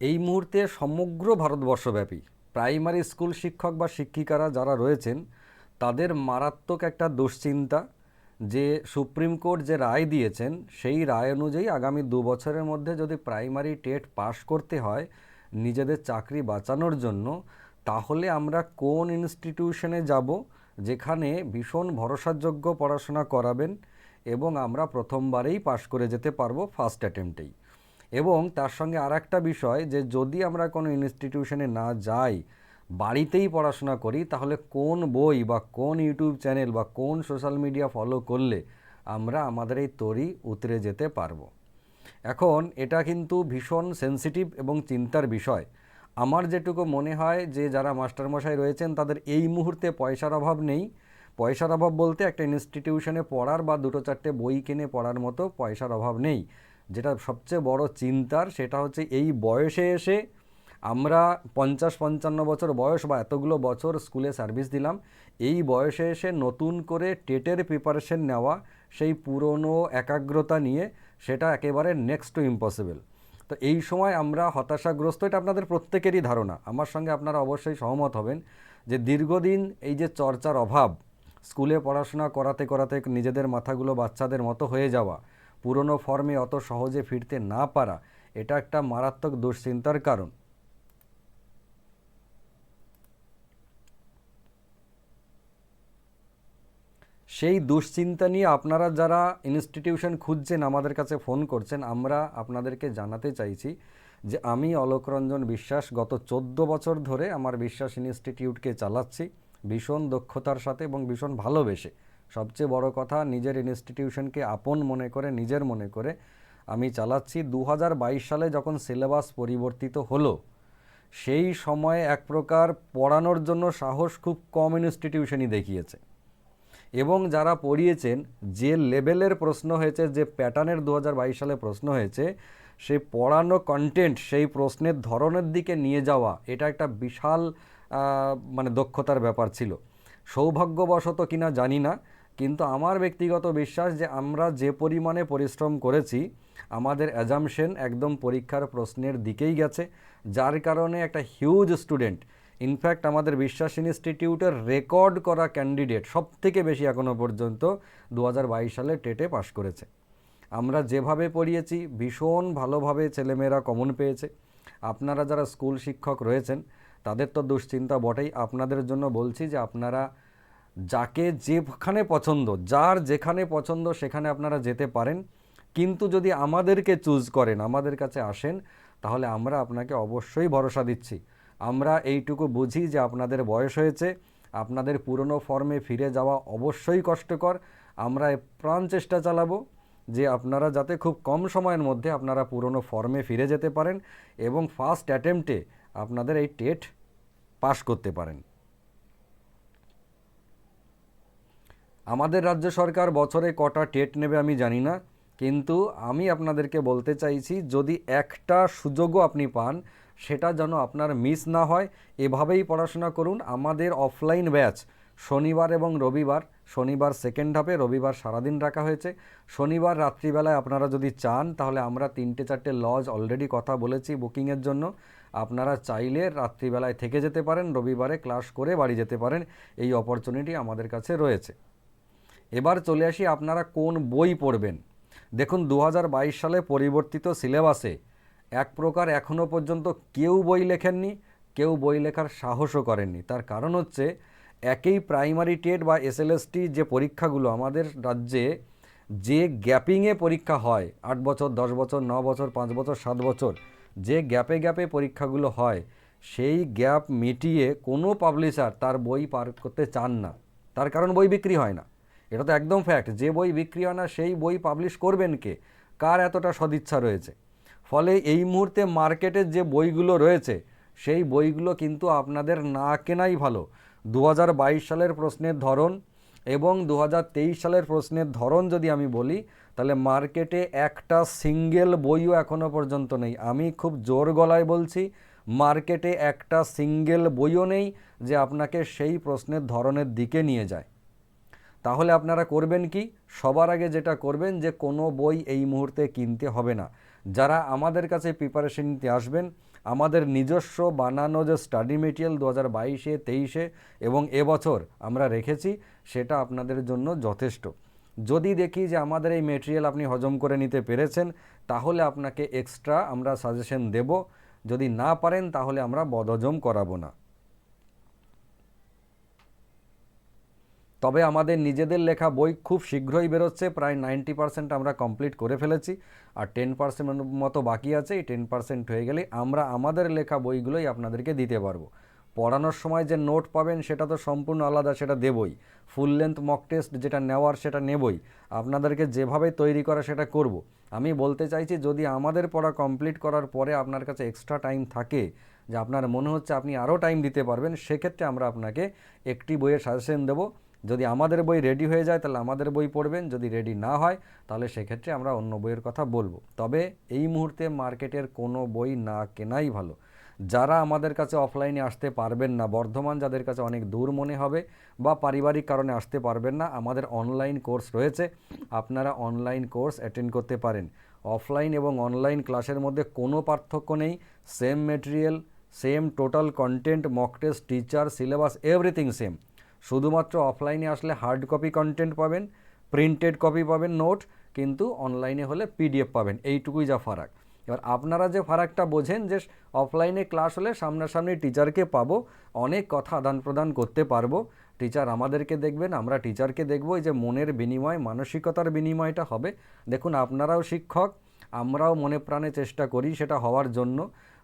এই মুহূর্তে সমগ্র ভারতবর্ষব্যাপী প্রাইমারি স্কুল শিক্ষক বা শিক্ষিকারা যারা রয়েছেন, তাদের মারাত্মক একটা দুশ্চিন্তা যে সুপ্রিম কোর্ট যে রায় দিয়েছেন, সেই রায় অনুযায়ী আগামী দু বছরের মধ্যে যদি প্রাইমারি টেট পাশ করতে হয় নিজেদের চাকরি বাঁচানোর জন্য, তাহলে আমরা কোন ইনস্টিটিউশনে যাব যেখানে ভীষণ ভরসাযোগ্য পড়াশোনা করাবেন এবং আমরা প্রথমবারেই পাশ করে যেতে পারব ফার্স্ট অ্যাটেম্পটেই। এবং তার সঙ্গে আর একটা বিষয় যে যদি আমরা কোনো ইনস্টিটিউশনে না যাই, বাড়িতেই পড়াশোনা করি, তাহলে কোন বই বা কোন ইউটিউব চ্যানেল বা কোন সোশ্যাল মিডিয়া ফলো করলে আমরা আমাদের এই তরি উতরে যেতে পারব? এখন এটা কিন্তু ভীষণ সেন্সিটিভ এবং চিন্তার বিষয়। আমার যেটুকু মনে হয় যে যারা মাস্টারমশাই রয়েছেন, তাদের এই মুহূর্তে পয়সার অভাব নেই। পয়সার অভাব বলতে একটা ইনস্টিটিউশনে পড়ার বা দুটো চারটে বই কিনে পড়ার মতো পয়সার অভাব নেই। যেটা সবচেয়ে বড় চিন্তার সেটা হচ্ছে এই বয়সে এসে আমরা পঞ্চাশ পঞ্চান্ন বছর বয়স বা এতগুলো বছর স্কুলে সার্ভিস দিলাম, এই বয়সে এসে নতুন করে টেটের প্রিপারেশন নেওয়া, সেই পুরনো একাগ্রতা নিয়ে সেটা একেবারে নেক্সট টু ইম্পসিবল তো এই সময় আমরা হতাশাগ্রস্ত, এটা আপনাদের প্রত্যেকেরই ধারণা। আমার সঙ্গে আপনারা অবশ্যই সহমত হবেন যে দীর্ঘদিন এই যে চর্চার অভাব, স্কুলে পড়াশোনা করাতে করাতে নিজেদের মাথাগুলো বাচ্চাদের মতো হয়ে যাওয়া পুরনো ফর্মে অত সহজে ফিরতে না পারা, এটা একটা মারাত্মক দুশ্চিন্তার কারণ। সেই দুশ্চিন্তা নিয়ে আপনারা যারা ইনস্টিটিউশন খুঁজছেন, আমাদের কাছে ফোন করছেন, আমরা আপনাদেরকে জানাতে চাইছি যে আমি অলোক রঞ্জন বিশ্বাস গত চোদ্দ বছর ধরে আমার বিশ্বাস ইনস্টিটিউটকে চালাচ্ছি, ভীষণ দক্ষতার সাথে এবং ভীষণ ভালোবেসে। সবচেয়ে বড় কথা, নিজের ইনস্টিটিউশনকে আপন মনে করে, নিজের মনে করে আমি চালাচ্ছি। দু হাজার বাইশ সালে যখন সিলেবাস পরিবর্তিত হলো, সেই সময়ে এক প্রকার পড়ানোর জন্য সাহস খুব কম ইনস্টিটিউশনই দেখিয়েছে। এবং যারা পড়িয়েছেন, যে লেভেলের প্রশ্ন হয়েছে, যে প্যাটার্নের দু হাজার বাইশ সালে প্রশ্ন হয়েছে, সেই পড়ানো কন্টেন্ট সেই প্রশ্নের ধরনের দিকে নিয়ে যাওয়া, এটা একটা বিশাল মানে দক্ষতার ব্যাপার ছিল। সৌভাগ্যবশত কিনা জানি না কিন্তু আমার ব্যক্তিগত বিশ্বাস যে আমরা যে পরিমাণে পরিশ্রম করেছি, আমাদের অ্যাজামশন একদম পরীক্ষার প্রশ্নের দিকেই গেছে, যার কারণে একটা হিউজ স্টুডেন্ট ইনফ্যাক্ট আমাদের বিশ্বাস ইনস্টিটিউটের রেকর্ড করা ক্যান্ডিডেট সব থেকে বেশি এখনও পর্যন্ত দু হাজার বাইশ সালে টেটে পাশ করেছে। আমরা যেভাবে পড়িয়েছি, ভীষণ ভালোভাবে ছেলেমেয়েরা কমন পেয়েছে। আপনারা যারা স্কুল শিক্ষক রয়েছেন, তাদের তো দুশ্চিন্তা বটেই। আপনাদের জন্য বলছি যে আপনারা যাকে যেখানে পছন্দ, যার যেখানে পছন্দ সেখানে আপনারা যেতে পারেন। কিন্তু যদি আমাদেরকে চুজ করেন, আমাদের কাছে আসেন, তাহলে আমরা আপনাকে অবশ্যই ভরসা দিচ্ছি। আমরা এইটুকু বুঝি যে আপনাদের বয়স হয়েছে, আপনাদের পুরনো ফর্মে ফিরে যাওয়া অবশ্যই কষ্টকর। আমরা প্রাণ চেষ্টা চালাবো যে আপনারা যাতে খুব কম সময়ের মধ্যে আপনারা পুরনো ফর্মে ফিরে যেতে পারেন এবং ফার্স্ট অ্যাটেম্পটে আপনাদের এই টেট পাশ করতে পারেন। আমাদের রাজ্য সরকার বছরে কটা টেট নেবে আমি জানি না, কিন্তু আমি আপনাদেরকে বলতে চাইছি, যদি একটা সুযোগও আপনি পান, সেটা যেন আপনার মিস না হয়, এভাবেই পড়াশোনা করুন। আমাদের অফলাইন ব্যাচ, শনিবার এবং রবিবার, শনিবার সেকেন্ড হাফে রবিবার সারাদিন রাখা হয়েছে। শনিবার রাত্রিবেলায় আপনারা যদি চান, তাহলে আমরা তিনটে চারটে লজ অলরেডি কথা বলেছি বুকিংয়ের জন্য। আপনারা চাইলে রাত্রিবেলায় থেকে যেতে পারেন, রবিবারে ক্লাস করে বাড়ি যেতে পারেন। এই অপরচুনিটি আমাদের কাছে রয়েছে। এবার চলে আসি আপনারা কোন বই পড়বেন। দেখুন দু হাজার বাইশ সালে পরিবর্তিত সিলেবাসে এক প্রকার এখনও পর্যন্ত কেউ বই লেখেননি, কেউ বই লেখার সাহসও করেননি। তার কারণ হচ্ছে, একই প্রাইমারি টেট বা এসএলএসটি যে পরীক্ষাগুলো আমাদের রাজ্যে যে গ্যাপিংয়ে পরীক্ষা হয়, আট বছর, দশ বছর, ন বছর, পাঁচ বছর, সাত বছর, যে গ্যাপে গ্যাপে পরীক্ষাগুলো হয়, সেই গ্যাপ মিটিয়ে কোনো পাবলিশার তার বই পার করতে চান না। তার কারণ বই বিক্রি হয় না। এটা তো একদম ফ্যাক্ট যে বই বিক্রি হয় না, সেই বই পাবলিশ করবেন কে? কার এতটা সদিচ্ছা রয়েছে? ফলে এই মুহূর্তে মার্কেটের যে বইগুলো রয়েছে, সেই বইগুলো কিন্তু আপনাদের না কেনাই ভালো। দু হাজার বাইশ সালের প্রশ্নের ধরন এবং দু হাজার তেইশ সালের প্রশ্নের ধরন যদি আমি বলি, তাহলে মার্কেটে একটা সিঙ্গেল বইও এখনও পর্যন্ত নেই। আমি খুব জোর গলায় বলছি, মার্কেটে একটা সিঙ্গেল বইও নেই যে আপনাকে সেই প্রশ্নের ধরনের দিকে নিয়ে যায়। তাহলে আপনারা করবেন কি? সবার আগে যেটা করবেন যে কোনো বই এই মুহূর্তে কিনতে হবে না। যারা আমাদের কাছে প্রিপারেশন নিতে আসবেন, আমাদের নিজস্ব বানানো যে স্টাডি মেটেরিয়াল দু হাজার বাইশে, তেইশে এবং এবছর আমরা রেখেছি, সেটা আপনাদের জন্য যথেষ্ট। যদি দেখি যে আমাদের এই মেটেরিয়াল আপনি হজম করে নিতে পেরেছেন, তাহলে আপনাকে এক্সট্রা আমরা সাজেশন দেব। যদি না পারেন, তাহলে আমরা বদহজম করাবো না। তবে আমাদের নিজেদের লেখা বই খুব শীঘ্রই বেরোচ্ছে, প্রায় নাইনটি পার্সেন্ট আমরা কমপ্লিট করে ফেলেছি। আর টেন পার্সেন্ট মতো বাকি আছে, এই টেন পার্সেন্ট হয়ে গেলে আমরা আমাদের লেখা বইগুলোই আপনাদেরকে দিতে পারব। পড়ানোর সময় যে নোট পাবেন সেটা তো সম্পূর্ণ আলাদা, সেটা দেবই। ফুল লেন্থ মক টেস্ট যেটা নেওয়ার সেটা নেবই। আপনাদেরকে যেভাবে তৈরি করা সেটা করব। আমি বলতে চাইছি, যদি আমাদের পড়া কমপ্লিট করার পরে আপনার কাছে এক্সট্রা টাইম থাকে, যে আপনার মনে হচ্ছে আপনি আরও টাইম দিতে পারবেন, সেক্ষেত্রে আমরা আপনাকে একটি বইয়ের সাজেশন দেবো। যদি আমাদের বই রেডি হয়ে যায়, তাহলে আমাদের বই পড়বেন। যদি রেডি না হয়, তাহলে সেক্ষেত্রে আমরা অন্য বইয়ের কথা বলব। তবে এই মুহূর্তে মার্কেটের কোনো বই না কেনাই ভালো। যারা আমাদের কাছে অফলাইনে আসতে পারবেন না, বর্ধমান যাদের কাছে অনেক দূর মনে হবে বা পারিবারিক কারণে আসতে পারবেন না, আমাদের অনলাইন কোর্স রয়েছে। আপনারা অনলাইন কোর্স অ্যাটেন্ড করতে পারেন। অফলাইন এবং অনলাইন ক্লাসের মধ্যে কোনো পার্থক্য নেই। Same material same total content mock test teacher syllabus everything same শুধুমাত্র অফলাইনে আসলে হার্ড কপি কন্টেন্ট পাবেন প্রিন্টেড কপি পাবেন নোট কিন্তু অনলাইনে হলে পিডিএফ পাবেন। এইটুকুই যা ফারাক। এবার আপনারা যে ফারাকটা বোঝেন যে অফলাইনে ক্লাস হলে সামনাসামনি টিচারকে পাবো, অনেক কথা আদান প্রদান করতে পারব। টিচার আমাদেরকে দেখবেন, আমরা টিচারকে দেখব যে মনের বিনিময়, মানসিকতার বিনিময়টা হবে। দেখুন, আপনারাও শিক্ষক, আমরাও মনে প্রাণে চেষ্টা করি সেটা হওয়ার জন্য।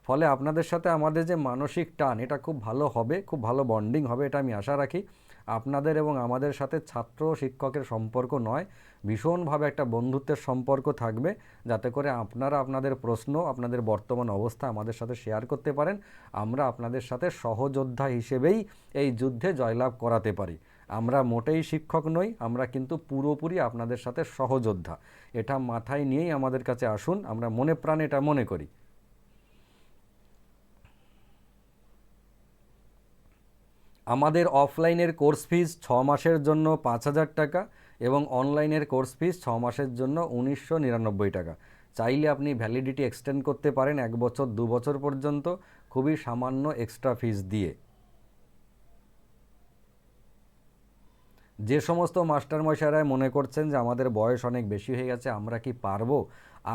ফলে আপনাদের সাথে আমাদের যে মানসিক টান, এটা খুব ভালো হবে, খুব ভালো বন্ডিং হবে, এটা আমি আশা রাখি। আপনাদের এবং আমাদের সাথে ছাত্র শিক্ষকের সম্পর্ক নয়, ভীষণভাবে একটা বন্ধুত্বের সম্পর্ক থাকবে, যাতে করে আপনারা আপনাদের প্রশ্ন, আপনাদের বর্তমান অবস্থা আমাদের সাথে শেয়ার করতে পারেন। আমরা আপনাদের সাথে সহযোদ্ধা হিসেবেই এই যুদ্ধে জয়লাভ করাতে পারি। আমরা মোটেই শিক্ষক নই, আমরা কিন্তু পুরোপুরি আপনাদের সাথে সহযোদ্ধা। এটা মাথায় নিয়েই আমাদের কাছে আসুন, আমরা মনে প্রাণে এটা মনে করি। আমাদের অফলাইনের কোর্স ফিস ছ মাসের জন্য পাঁচ হাজার টাকা এবং অনলাইনের কোর্স ফিস ছ মাসের জন্য উনিশশো নিরানব্বই টাকা। চাইলে আপনি ভ্যালিডিটি এক্সটেন্ড করতে পারেন এক বছর, দু বছর পর্যন্ত খুবই সামান্য এক্সট্রা ফিস দিয়ে। যে সমস্ত মাস্টারমশাইরা মনে করছেন যে আমাদের বয়স অনেক বেশি হয়ে গেছে, আমরা কি পারব?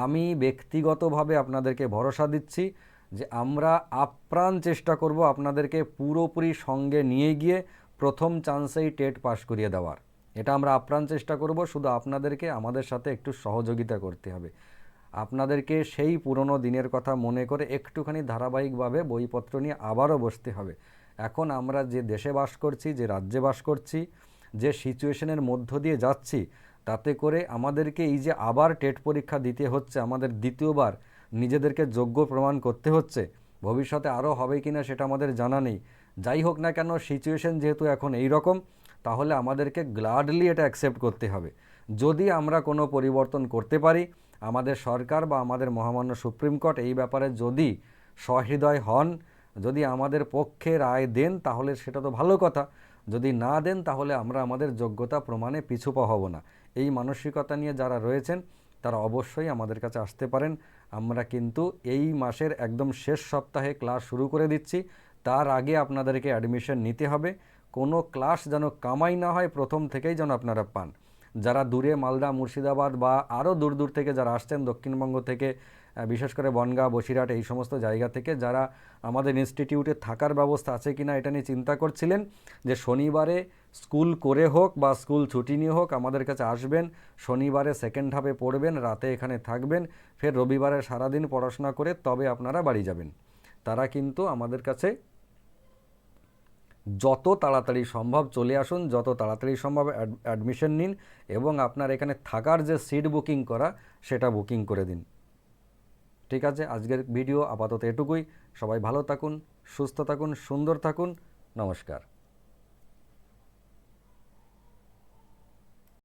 আমি ব্যক্তিগতভাবে আপনাদেরকে ভরসা দিচ্ছি যে আমরা আপ্রাণ চেষ্টা করব আপনাদেরকে পুরোপুরি সঙ্গে নিয়ে গিয়ে প্রথম চান্সেই টেট পাস করিয়ে দেওয়ার। এটা আমরা আপ্রাণ চেষ্টা করব, শুধু আপনাদেরকে, আমাদের সাথে একটু সহযোগিতা করতে হবে। আপনাদেরকে সেই পুরনো দিনের কথা মনে করে একটুখানি ধারাবাহিকভাবে বইপত্র নিয়ে আবারও বসতে হবে। এখন আমরা যে দেশে বাস করছি, যে রাজ্যে বাস করছি, যে সিচুয়েশনের মধ্য দিয়ে যাচ্ছি, তাতে করে আমাদেরকে এই যে আবার টেট পরীক্ষা দিতে হচ্ছে, আমাদের দ্বিতীয়বার নিজেদেরকে যোগ্য প্রমাণ করতে হচ্ছে। ভবিষ্যতে আরও হবে কি না সেটা আমাদের জানা নেই। যাই হোক না কেন সিচুয়েশন যেহেতু এখন এই রকম, তাহলে আমাদেরকে গ্লাডলি এটা অ্যাকসেপ্ট করতে হবে। যদি আমরা কোনো পরিবর্তন করতে পারি, আমাদের সরকার বা আমাদের মহামান্য সুপ্রিম কোর্ট এই ব্যাপারে যদি সহৃদয় হন, যদি আমাদের পক্ষে রায় দেন, তাহলে সেটা তো ভালো কথা। যদি না দেন, তাহলে আমরা আমাদের যোগ্যতা প্রমাণে পিছু হব না। এই মানসিকতা নিয়ে যারা রয়েছেন তারা অবশ্যই আমাদের কাছে আসতে পারেন। আমরা কিন্তু এই মাসের একদম শেষ সপ্তাহে ক্লাস শুরু করে দিচ্ছি। তার আগে আপনাদেরকে অ্যাডমিশন নিতে হবে। কোনো ক্লাস যেন কামাই না হয় প্রথম থেকেই যেন আপনারা পান। যারা দূরে মালদা, মুর্শিদাবাদ বা আরও দূর দূর থেকে যারা আসছেন, দক্ষিণবঙ্গ থেকে বিশেষ করে বনগাঁ, বসিরহাট এই সমস্ত জায়গা থেকে, যারা আমাদের ইনস্টিটিউটে থাকার ব্যবস্থা আছে কি না এটা নিয়ে চিন্তা করছিলেন যে শনিবারে স্কুল করে হোক বা স্কুল ছুটি নিয়ে হোক আমাদের কাছে আসবেন, শনিবারে সেকেন্ড হাফে পড়বেন, রাতে এখানে থাকবেন, ফের রবিবারে সারাদিন পড়াশোনা করে তবে আপনারা বাড়ি যাবেন। তারা কিন্তু আমাদের কাছে যত তাড়াতাড়ি সম্ভব চলে আসুন, যত তাড়াতাড়ি সম্ভব অ্যাডমিশন নিন এবং আপনার এখানে থাকার যে সিট বুকিং করা, সেটা বুকিং করে দিন। ঠিক আছে? আজকের ভিডিও আপাতত এটুকুই। সবাই ভালো থাকুন, সুস্থ থাকুন, সুন্দর থাকুন। নমস্কার।